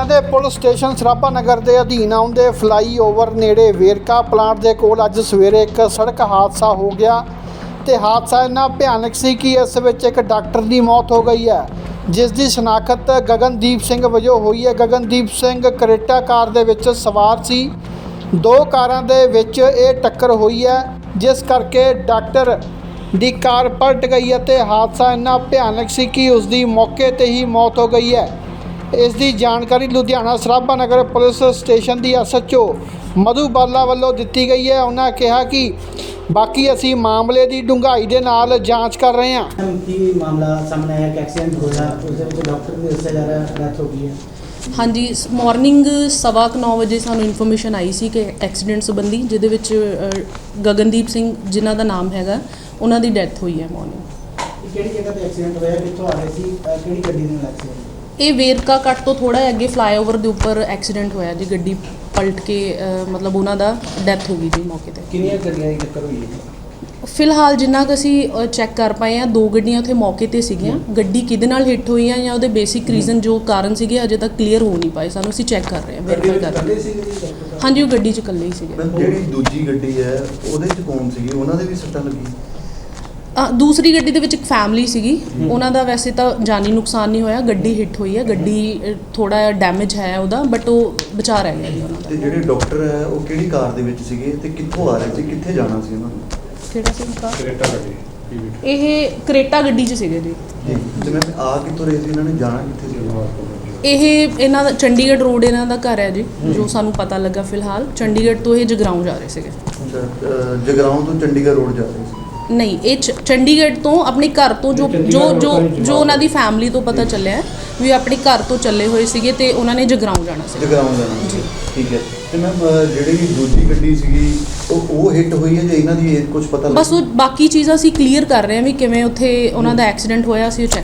ਲੁਧਿਆਣਾ ਦੇ police station Sarabha ਨਗਰ ਦੇ ਅਧੀਨ ਆਉਂਦੇ ਫਲਾਈਓਵਰ ਨੇੜੇ ਵੇਰਕਾ ਪਲਾਂਟ ਦੇ ਕੋਲ ਅੱਜ ਸਵੇਰੇ ਇੱਕ ਸੜਕ ਹਾਦਸਾ ਹੋ ਗਿਆ ਤੇ ਹਾਦਸਾ ਇੰਨਾ ਭਿਆਨਕ ਸੀ ਕਿ ਇਸ ਵਿੱਚ ਇੱਕ ਡਾਕਟਰ ਦੀ ਮੌਤ ਹੋ ਗਈ ਹੈ, ਜਿਸ ਦੀ ਸ਼ਨਾਖਤ ਗਗਨਦੀਪ ਸਿੰਘ ਵਜੋਂ ਹੋਈ ਹੈ। ਗਗਨਦੀਪ ਸਿੰਘ ਕਰੇਟਾ ਕਾਰ ਦੇ ਵਿੱਚ ਸਵਾਰ ਸੀ। ਦੋ ਕਾਰਾਂ ਦੇ ਵਿੱਚ ਇਹ ਟੱਕਰ ਹੋਈ ਹੈ, ਜਿਸ ਕਰਕੇ ਡਾਕਟਰ ਦੀ ਕਾਰ ਪਲਟ ਗਈ ਹੈ ਤੇ ਹਾਦਸਾ ਇੰਨਾ ਭਿਆਨਕ ਸੀ ਕਿ ਉਸ ਦੀ ਮੌਕੇ ਤੇ ਹੀ ਮੌਤ ਹੋ ਗਈ ਹੈ। ਇਸ ਦੀ ਜਾਣਕਾਰੀ ਲੁਧਿਆਣਾ ਸਰਾਭਾ ਨਗਰ ਪੁਲਿਸ ਸਟੇਸ਼ਨ ਦੀ ਐਸਐਚਓ ਮਧੂ ਬਾਲਾ ਵੱਲੋਂ ਦਿੱਤੀ ਗਈ ਹੈ। ਉਹਨਾਂ ਕਿਹਾ ਕਿ ਬਾਕੀ ਅਸੀਂ ਮਾਮਲੇ ਦੀ ਡੂੰਘਾਈ ਦੇ ਨਾਲ ਜਾਂਚ ਕਰ ਰਹੇ ਹਾਂ। ਮੈਮ ਕੀ ਮਾਮਲਾ ਸਾਹਮਣੇ ਆਇਆ? ਕਿ ਐਕਸੀਡੈਂਟ ਹੋਇਆ? ਉਸ ਦੇ ਵਿੱਚ ਡਾਕਟਰ ਦੀ ਦੱਸਿਆ ਜਾ ਰਿਹਾ ਡੈਥ ਹੋ ਗਈ ਹੈ। ਹਾਂਜੀ ਮਾਰਨਿੰਗ ਸਵਾ ਕੁ ਨੌ ਵਜੇ ਸਾਨੂੰ ਇਨਫੋਰਮੇਸ਼ਨ ਆਈ ਸੀ ਕਿ ਐਕਸੀਡੈਂਟ ਸੰਬੰਧੀ ਜਿਹਦੇ ਵਿੱਚ ਅ, ਗਗਨਦੀਪ ਸਿੰਘ ਜਿਨ੍ਹਾਂ ਦਾ ਨਾਮ ਹੈਗਾ ਉਹਨਾਂ ਦੀ ਡੈਥ ਹੋਈ ਹੈ ਮਾਰਨਿੰਗ ਕਿਹੜੀ ਜਗ੍ਹਾ ਤੇ ਐਕਸੀਡੈਂਟ ਹੋਇਆ? ਕਿੱਥੋਂ ਆ ਰਹੇ ਸੀ? ਅਹ ਕਿਹੜੀ ਗੱਡੀ ਦੇ ਨਾਲ ਐਕਸੀਡੈਂਟ ਇਹ ਵੇਰਕਾ ਕੱਟ ਤੋਂ ਥੋੜਾ ਅੱਗੇ ਫਲਾਈਓਵਰ ਦੇ ਉੱਪਰ ਐਕਸੀਡੈਂਟ ਹੋਇਆ ਜੀ ਗੱਡੀ ਪਲਟ ਕੇ ਮਤਲਬ ਉਹਨਾਂ ਦਾ ਡੈਥ ਹੋ ਗਈ ਜੀ ਮੌਕੇ ਤੇ। ਕਿੰਨੀਆਂ ਗੱਡੀਆਂ ਦੀ ਟੱਕਰ ਹੋਈ ਹੈ? ਫਿਲਹਾਲ ਜਿੰਨਾ ਕੁ ਅਸੀਂ ਚੈੱਕ ਕਰ ਪਾਏ ਆ ਦੋ ਗੱਡੀਆਂ ਉੱਥੇ ਮੌਕੇ ਤੇ ਸੀਗੀਆਂ। ਗੱਡੀ ਕਿਹਦੇ ਨਾਲ ਹਿੱਟ ਹੋਈ ਆ ਜਾਂ ਉਹਦੇ ਬੇਸਿਕ ਰੀਜ਼ਨ ਜੋ ਕਾਰਨ ਸੀਗੇ ਅਜੇ ਤੱਕ ਕਲੀਅਰ ਹੋ ਨਹੀਂ ਪਾਏ। ਸਾਨੂੰ ਅਸੀਂ ਚੈੱਕ ਕਰ ਰਹੇ ਹਾਂ ਵੈਰੀਫਾਈ ਕਰ ਰਹੇ ਹਾਂ। ਹਾਂਜੀ ਉਹ ਗੱਡੀ 'ਚ ਇਕੱਲੇ ਹੀ ਸੀਗੇ। ਜਿਹੜੀ ਦੂਜੀ ਗੱਡੀ ਹੈ ਉਹਦੇ ਚ ਕੌਣ ਸੀਗੇ? ਉਹਨਾਂ ਦੇ ਵੀ ਸੱਟਾਂ ਲੱਗੀ ਅ, ਦੂਸਰੀ ਗੱਡੀ ਦੇ ਵਿੱਚ ਇੱਕ ਫੈਮਿਲੀ ਸੀਗੀ। ਉਹਨਾਂ ਦਾ ਵੈਸੇ ਤਾਂ ਜਾਨੀ ਨੁਕਸਾਨ ਨਹੀਂ ਹੋਇਆ ਗੱਡੀ ਹਿੱਟ ਹੋਈ ਹੈ। ਗੱਡੀ ਥੋੜਾ ਡੈਮੇਜ ਹੈ ਉਹਦਾ ਬਟ ਉਹ ਬਚਾ ਰਹਿ ਗਿਆ ਜੀ ਉਹਨਾਂ ਤੇ ਦਾ ਜਿਹੜੇ ਡਾਕਟਰ ਹੈ ਉਹ ਕਿਹੜੀ ਕਾਰ ਦੇ ਵਿੱਚ ਸੀਗੇ ਤੇ ਕਿੱਥੋਂ ਆ ਰਹੇ ਸੀ ਕਿੱਥੇ ਜਾਣਾ ਸੀ ਉਹਨਾਂ ਨੂੰ? ਕਿਹੜਾ ਸੀ ਕਾਰ? ਕਰੇਟਾ ਗੱਡੀ ਇਹ ਕਰੇਟਾ ਗੱਡੀ 'ਚ ਸੀਗੇ ਜੀ। ਜੀ ਤੇ ਮੈਂ ਆ ਕਿੱਥੋਂ ਰਹੇ ਸੀ ਇਹਨਾਂ ਨੇ ਜਾਣਾ ਕਿੱਥੇ ਸੀ? ਇਹ ਇਹਨਾਂ ਦਾ ਚੰਡੀਗੜ੍ਹ ਰੋਡ ਇਹਨਾਂ ਦਾ ਘਰ ਹੈ ਜੀ ਜੋ ਸਾਨੂੰ ਪਤਾ ਲੱਗਾ ਫਿਲਹਾਲ। ਚੰਡੀਗੜ੍ਹ ਤੋਂ ਇਹ ਜਗਰਾਉਂ ਜਾ ਰਹੇ ਸੀਗੇ। ਅੱਛਾ, ਅਹ, ਜਗਰਾਉਂ ਤੋਂ ਚੰਡੀਗੜ੍ਹ ਰੋਡ ਜਾ ਰਹੇ ਸੀ। ਨਹੀਂ ਇਹ ਚ- ਚੰਡੀਗੜ੍ਹ ਤੋਂ ਆਪਣੇ ਘਰ ਤੋਂ ਜੋ ਜੋ ਜੋ ਜੋ ਉਹਨਾਂ ਦੀ ਫੈਮਿਲੀ ਤੋਂ ਪਤਾ ਚੱਲਿਆ ਹੈ ਵੀ ਆਪਣੇ ਘਰ ਤੋਂ ਚੱਲੇ ਹੋਏ ਸੀਗੇ ਤੇ ਉਹਨਾਂ ਨੇ ਜਗਰਾਉਂ ਜਾਣਾ ਸੀ। ਜਗਰਾਉਂ ਜਾਣਾ ਸੀ। ਠੀਕ ਹੈ। ਤੇ ਮੈਮ ਜਿਹੜੀ ਦੂਜੀ ਗੱਡੀ ਸੀਗੀ ਉਹ ਉਹ ਹਿੱਟ ਹੋਈ ਹੈ ਜਾਂ ਇਹਨਾਂ ਦੀ ਕੁਝ ਪਤਾ ਬਸ ਉਹ ਬਾਕੀ ਚੀਜ਼ਾਂ ਅਸੀਂ ਕਲੀਅਰ ਕਰ ਰਹੇ ਹਾਂ ਵੀ ਕਿਵੇਂ ਉੱਥੇ ਉਹਨਾਂ ਦਾ ਐਕਸੀਡੈਂਟ ਹੋਇਆ ਅਸੀਂ ਉਹ ਚੈੱਕ